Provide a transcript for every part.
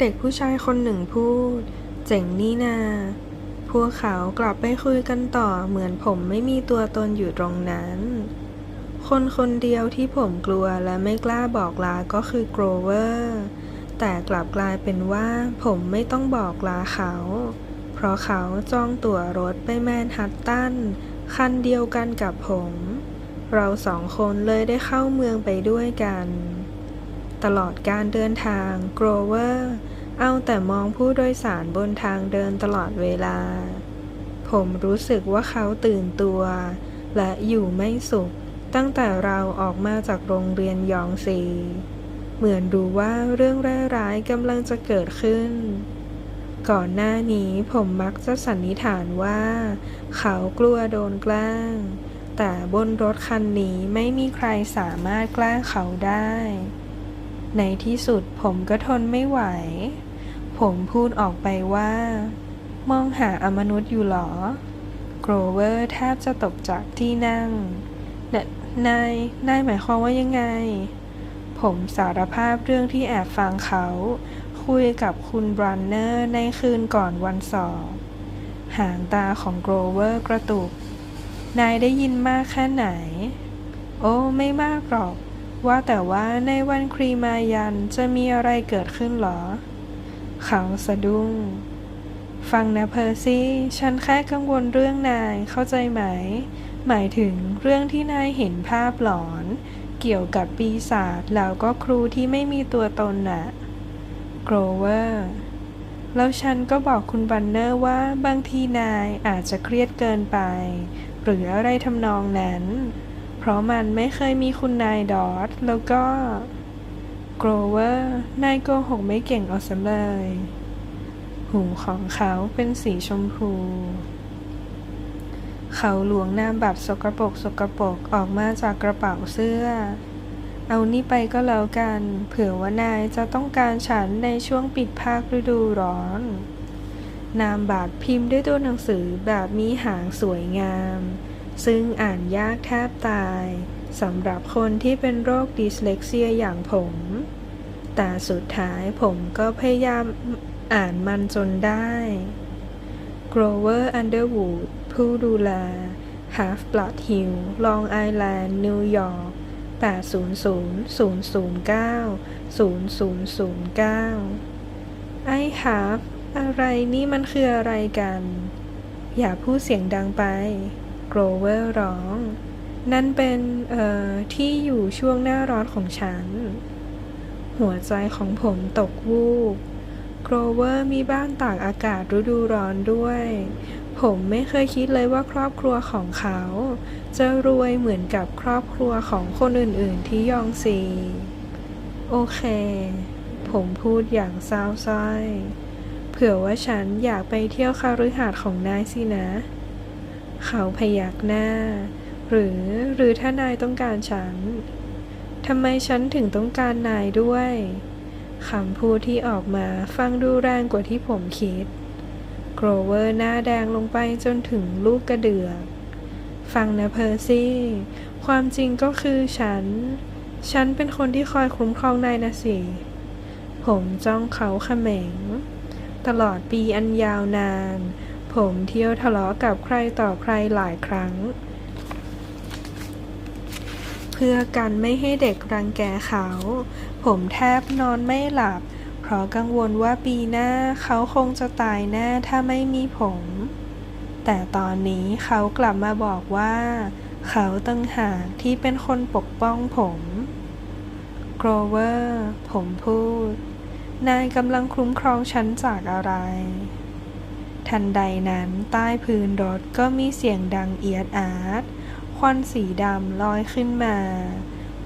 เด็กผู้ชายคนหนึ่งพูด เจ๋งนี่นา พวกเขากลับไปคุยกันต่อเหมือนผมไม่มีตัวตนอยู่ตรงนั้น คนคนเดียวที่ผมกลัวและไม่กล้าบอกลาก็คือโกรเวอร์ แต่กลับกลายเป็นว่าผมไม่ต้องบอกลาเขา เพราะเขาจองตั๋วรถไปแมนฮัตตัน คันเดียวกันกับผม เราสองคนเลยได้เข้าเมืองไปด้วยกัน ตลอดการเดินทางโกรเวอร์เอาแต่มองผู้โดยสารบนทางเดินตลอดเวลา ผมรู้สึกว่าเขาตื่นตัว และอยู่ไม่สุข ตั้งแต่เราออกมาจากโรงเรียนยองซี เหมือนรู้ว่าเรื่องร้ายๆกำลังจะเกิดขึ้น ก่อนหน้านี้ผมมักจะสันนิษฐานว่า เขากลัวโดนแกล้ง แต่บนรถคันนี้ไม่มีใครสามารถแกล้งเขาได้ ในที่สุดผมก็ทนไม่ไหว ผมพูดออกไปว่า มองหาอมนุษย์อยู่หรอ โกรเวอร์แทบจะตกจากที่นั่งนนาย นายหมายความว่ายังไง ผมสารภาพเรื่องที่แอบฟังเขา คุยกับคุณบรันเนอร์ในคืนก่อนวันสอบ หางตาของโกรเวอร์กระตุก นายได้ยินมากแค่ไหน โอ้ ไม่มากหรอก ว่าแต่ว่าในวันครีมายันจะมีอะไรเกิดขึ้นหรอ เขาสะดุ้ง ฟังนะเพอร์ซี่ ฉันแค่กังวลเรื่องนายเข้าใจไหม หมายถึงเรื่องที่นายเห็นภาพหลอน เกี่ยวกับปีศาจแล้วก็ครูที่ไม่มีตัวตนน่ะโกรเวอร์แล้วฉันก็บอกคุณบันเนอร์ว่าบางทีนายอาจจะเครียดเกินไป หรืออะไรทำนองนั้น ราะมันไม่เคยมีคุณนายดอทแล้วก็โกรเวอร์นายโกหกไม่เก่งเอาซะเลย หูของเขาเป็นสีชมพู เขาหลวงนามบัตรสกปรกสกปรกออกมาจากกระเป๋าเสื้อ เอานี่ไปก็แล้วกัน เผื่อว่านายจะต้องการฉันในช่วงปิดภาคฤดูร้อน นามบัตรพิมพ์ด้วยตัวหนังสือแบบมีหางสวยงาม ซึ่งอ่านยากแทบตายสำหรับคนที่เป็นโรคดิสเลกเซียอย่างผม แต่สุดท้ายผมก็พยายามอ่านมันจนได้ Grover Underwood ผู้ดูแล Half Blood Hill Long Island นิวยอร์ก800-009-0009 ไอ้ฮาฟอะไรนี่มันคืออะไรกัน อย่าพูดเสียงดังไป กรเวอร์ร้อง นั่นเป็น เอ่อ ที่อยู่ช่วงหน้าร้อนของฉัน หัวใจของผมตกวูบโกรเวอร์มีบ้านตากอากาศฤดูร้อนด้วย ผมไม่เคยคิดเลยว่าครอบครัวของเขา จะรวยเหมือนกับครอบครัวของคนอื่น ๆ ที่ยองซี โอเค ผมพูดอย่างเศร้าส้อย เผื่อว่าฉันอยากไปเที่ยวคาฤหาสน์ของนายสินะ เขาพยักหน้า หรือหรือถ้านายต้องการฉันทำไมฉันถึงต้องการนายด้วยคำพูดที่ออกมาฟังดูแรงกว่าที่ผมคิด โกรเวอร์หน้าแดงลงไปจนถึงลูกกระเดือก ฟังนะเพอร์ซี่ ความจริงก็คือฉัน ฉันเป็นคนที่คอยคุ้มครองนายนะสิ ผมจ้องเขาเขม็ง ตลอดปีอันยาวนาน ผมเที่ยวทะเลาะกับใครต่อใครหลายครั้ง เพื่อกันไม่ให้เด็กรังแกเขา ผมแทบนอนไม่หลับ เพราะกังวลว่าปีหน้าเขาคงจะตายแน่ถ้าไม่มีผม แต่ตอนนี้เขากลับมาบอกว่า เขาตั้งหากที่เป็นคนปกป้องผมโกรเวอร์ ผมพูด นายกำลังคุ้มครองฉันจากอะไร ทันใดนั้นใต้พื้นรถก็มีเสียงดังเอียดอาร์ตควันสีดำลอยขึ้นมา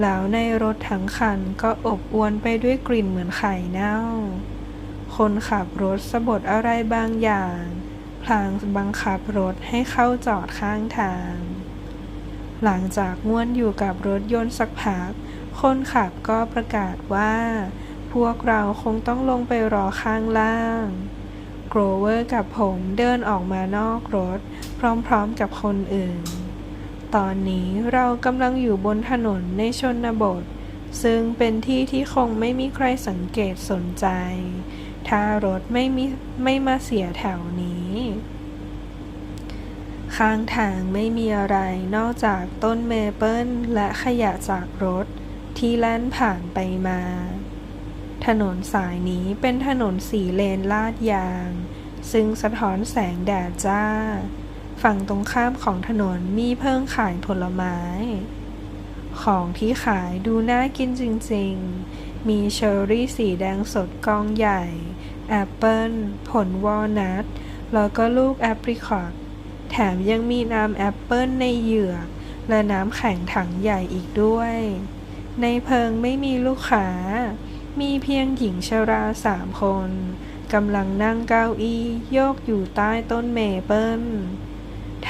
แล้วในรถทั้งคันก็อบอวนไปด้วยกลิ่นเหมือนไข่เน่า คนขับรถสะบดอะไรบางอย่างพลางบังคับรถให้เข้าจอดข้างทาง หลังจากง่วนอยู่กับรถยนต์สักพัก คนขับก็ประกาศว่า พวกเราคงต้องลงไปรอข้างล่าง โกรเวอร์กับผมเดินออกมานอกรถ พร้อมๆกับคนอื่น ตอนนี้เรากำลังอยู่บนถนนในชนบท ซึ่งเป็นที่ที่คงไม่มีใครสังเกตสนใจ ถ้ารถไม่มีไม่มาเสียแถวนี้ ข้างทางไม่มีอะไรนอกจากต้นเมเปิลและขยะจากรถที่แล่นผ่านไปมา ถนนสายนี้เป็นถนนสีเลนลาดยาง ซึ่งสะท้อนแสงแดดจ้า ฝั่งตรงข้ามของถนนมีเพิ่งขายผลไม้ ของที่ขายดูน่ากินจริงๆ มีเชอร์รี่สีแดงสดกองใหญ่ แอปเปิลผลวอลนัท แล้วก็ลูกแอปริคอต แถมยังมีน้ำแอปเปิลในเหยือก และน้ำแข็งถังใหญ่อีกด้วย ในเพิงไม่มีลูกค้า มีเพียงหญิงชราสามคนกำลังนั่งเก้าอี้โยกอยู่ใต้ต้นเมเปิล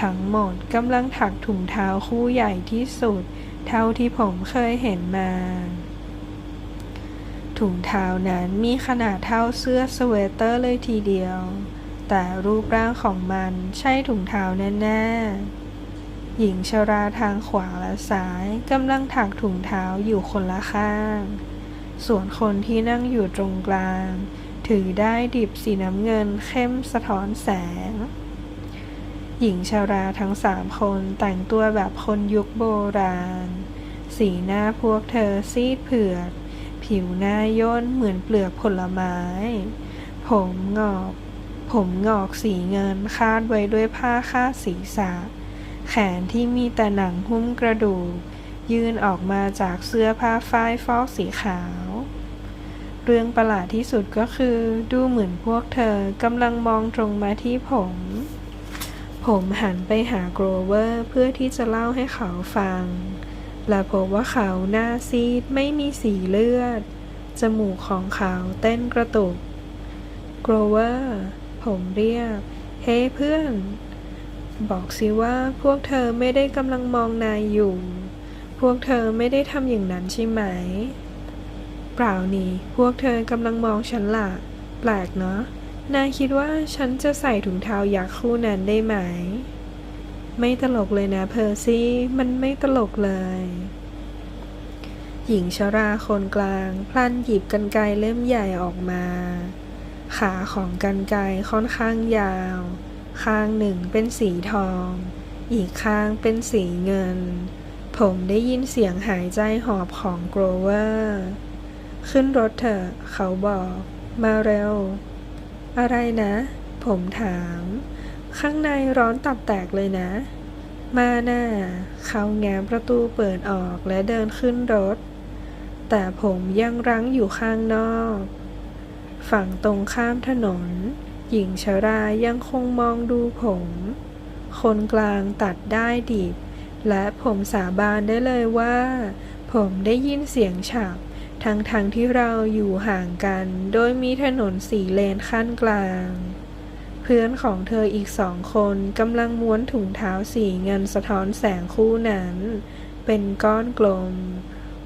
ทั้งหมดกำลังถักถุงเท้าคู่ใหญ่ที่สุด เท่าที่ผมเคยเห็นมา ถุงเท้านั้นมีขนาดเท่าเสื้อสเวตเตอร์เลยทีเดียว แต่รูปร่างของมันใช่ถุงเท้าแน่ๆหญิงชราทางขวาและซ้ายกำลังถักถุงเท้าอยู่คนละข้าง ส่วนคนที่นั่งอยู่ตรงกลาง ถือได้ดิบสีน้ำเงินเข้มสะท้อนแสง หญิงชาราทั้งสามคนแต่งตัวแบบคนยุคโบราณ สีหน้าพวกเธอซีดเผือดผิวหน้าย่นเหมือนเปลือกผลไม้ ผมงอก ผมงอกสีเงินคาดไว้ด้วยผ้าคาดศีรษะ แขนที่มีแต่หนังหุ้มกระดูก ยื่นออกมาจากเสื้อผ้าฝ้ายฟอกสีขาว เรื่องประหลาดที่สุดก็คือดูเหมือนพวกเธอกำลังมองตรงมาที่ผม ผมหันไปหาโกรเวอร์เพื่อที่จะเล่าให้เขาฟัง และพบว่าเขาหน้าซีดไม่มีสีเลือด จมูกของเขาเต้นกระตุก โกรเวอร์ ผมเรียก เฮ้เพื่อน บอกสิว่าพวกเธอไม่ได้กำลังมองนายอยู่ พวกเธอไม่ได้ทำอย่างนั้นใช่ไหม เปล่านี่ พวกเธอกำลังมองฉันล่ะ แปลกเนาะ นายคิดว่าฉันจะใส่ถุงเท้ายักษ์คู่นั้นได้ไหม ไม่ตลกเลยนะเพอร์ซี่ มันไม่ตลกเลย หญิงชราคนกลางพลันหยิบกันไกรเล่มใหญ่ออกมา ขาของกันไกรค่อนข้างยาว ข้างหนึ่งเป็นสีทอง อีกข้างเป็นสีเงิน ผมได้ยินเสียงหายใจหอบของโกรเวอร์ ขึ้นรถเถอะ เขาบอก มาเร็ว อะไรนะ ผมถาม ข้างในร้อนตับแตกเลยนะ มาหน้า เขาแง้มประตูเปิดออกและเดินขึ้นรถ แต่ผมยังรั้งอยู่ข้างนอก ฝั่งตรงข้ามถนน หญิงชรายังคงมองดูผม คนกลางตัดได้ดิบ และผมสาบานได้เลยว่า ผมได้ยินเสียงฉับทั้งๆทที่เราอยู่ห่างกัน โดยมีถนนสีเลนขั้นกลาง เพื่อนของเธออีกสองคนกำลังม้วนถุงเท้าสีเงินสะท้อนแสงคู่นั้น เป็นก้อนกลม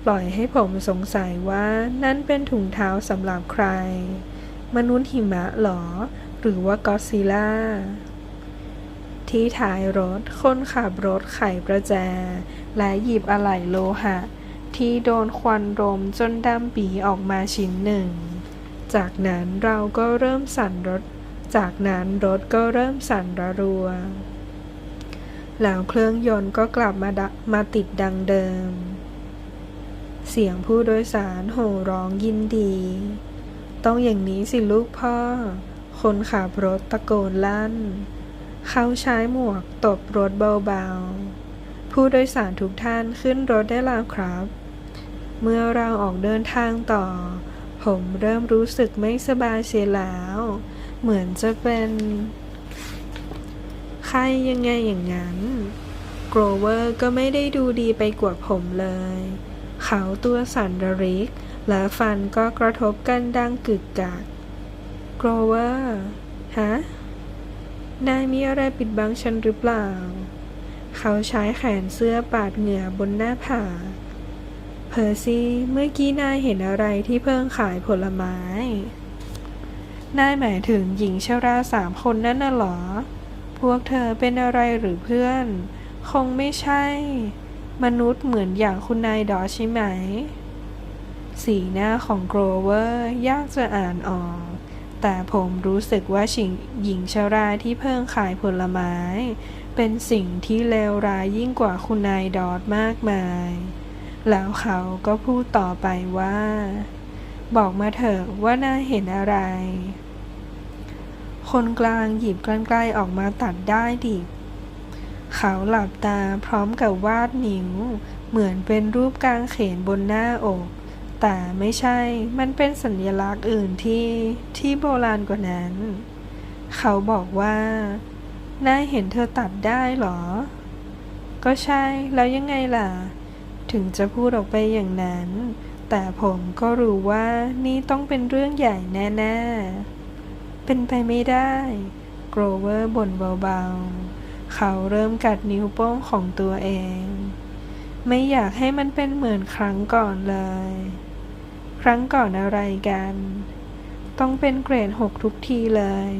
ปล่อยให้ผมสงสัยว่านั่นเป็นถุงเท้าสำหรับใคร มนุษย์หิมะหรอ หรือว่ากอซิล่า ที่ท้ายรถ คนขับรถไขประแจ และหยิบอะไหล่โลหะ ที่โดนควันรมจนดำปีออกมาชิ้นหนึ่ง จากนั้นเราก็เริ่มสั่นรถ จากนั้นรถก็เริ่มสั่นระรัว แล้วเครื่องยนต์ก็กลับมาดมาติดดังเดิม เสียงผู้โดยสารโห่ร้องยินดี ต้องอย่างนี้สิลูกพ่อ คนขับรถตะโกนลั่น เขาใช้หมวกตบรถเบาๆ ผู้โดยสารทุกท่านขึ้นรถได้แล้วครับ เมื่อเราออกเดินทางต่อ ผมเริ่มรู้สึกไม่สบายเสียแล้ว เหมือนจะเป็นไข้ยังไงอย่างนั้น โกรเวอร์ก็ไม่ได้ดูดีไปกว่าผมเลย เขาตัวสั่นระริก และฟันก็กระทบกันดังกึกกัก โกรเวอร์ ฮะ นายมีอะไรปิดบังฉันหรือเปล่า เขาใช้แขนเสื้อปาดเหงื่อบนหน้าผาเพอร์ซี่ เมื่อกี้นายเห็นอะไรที่เพิ่งขายผลไม้ นายหมายถึงหญิงชราสามคนนั่นน่ะหรอ พวกเธอเป็นอะไรหรือเพื่อน คงไม่ใช่ มนุษย์เหมือนอย่างคุณนายดอใช่ไหม สีหน้าของโกรเวอร์ยากจะอ่านออก แต่ผมรู้สึกว่าชิงหญิงชราที่เพิ่งขายผลไม้ เป็นสิ่งที่เลวร้ายยิ่งกว่าคุณนายดอดมากมาย แล้วเขาก็พูดต่อไปว่า บอกมาเถอะว่าน่าเห็นอะไร คนกลางหยิบกรรไกรออกมาตัดได้ดิบเขาหลับตาพร้อมกับวาดนิ้ว เหมือนเป็นรูปกลางเขนบนหน้าอก แต่ไม่ใช่ มันเป็นสัญลักษณ์อื่นที่ที่โบราณกว่านั้น เขาบอกว่าน่าเห็นเธอตัดได้เหรอ ก็ใช่ แล้วยังไงล่ะ ถึงจะพูดออกไปอย่างนั้น แต่ผมก็รู้ว่านี่ต้องเป็นเรื่องใหญ่แน่ๆ เป็นไปไม่ได้โกรเวอร์บ่นเบาๆ เขาเริ่มกัดนิ้วโป้งของตัวเอง ไม่อยากให้มันเป็นเหมือนครั้งก่อนเลย ครั้งก่อนอะไรกัน ต้องเป็นเกรดหกทุกทีเลย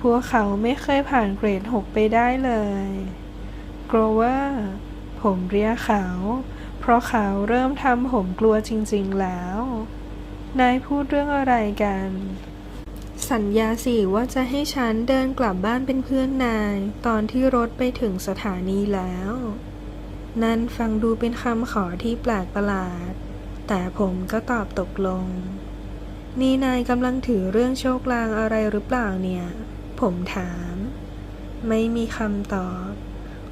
พวกเขาไม่เคยผ่านเกรดหกไปได้เลยโกรเวอร์ผมเรียกเขา เพราะเขาเริ่มทำผมกลัวจริง ๆ แล้ว นายพูดเรื่องอะไรกัน สัญญาสิว่าจะให้ฉันเดินกลับบ้านเป็นเพื่อนนาย ตอนที่รถไปถึงสถานีแล้ว นั่นฟังดูเป็นคำขอที่แปลกประหลาด แต่ผมก็ตอบตกลง นี่นายกำลังถือเรื่องโชคลางอะไรหรือเปล่าเนี่ย ผมถาม ไม่มีคำตอบ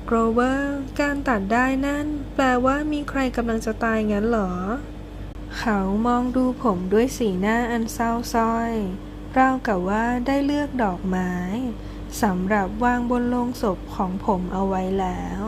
โกรเวอร์การตัดได้นั่น แปลว่ามีใครกำลังจะตายงั้นเหรอ เขามองดูผมด้วยสีหน้าอันเศร้าส้อย ราวกับว่าได้เลือกดอกไม้สำหรับวางบนโลงศพของผมเอาไว้แล้ว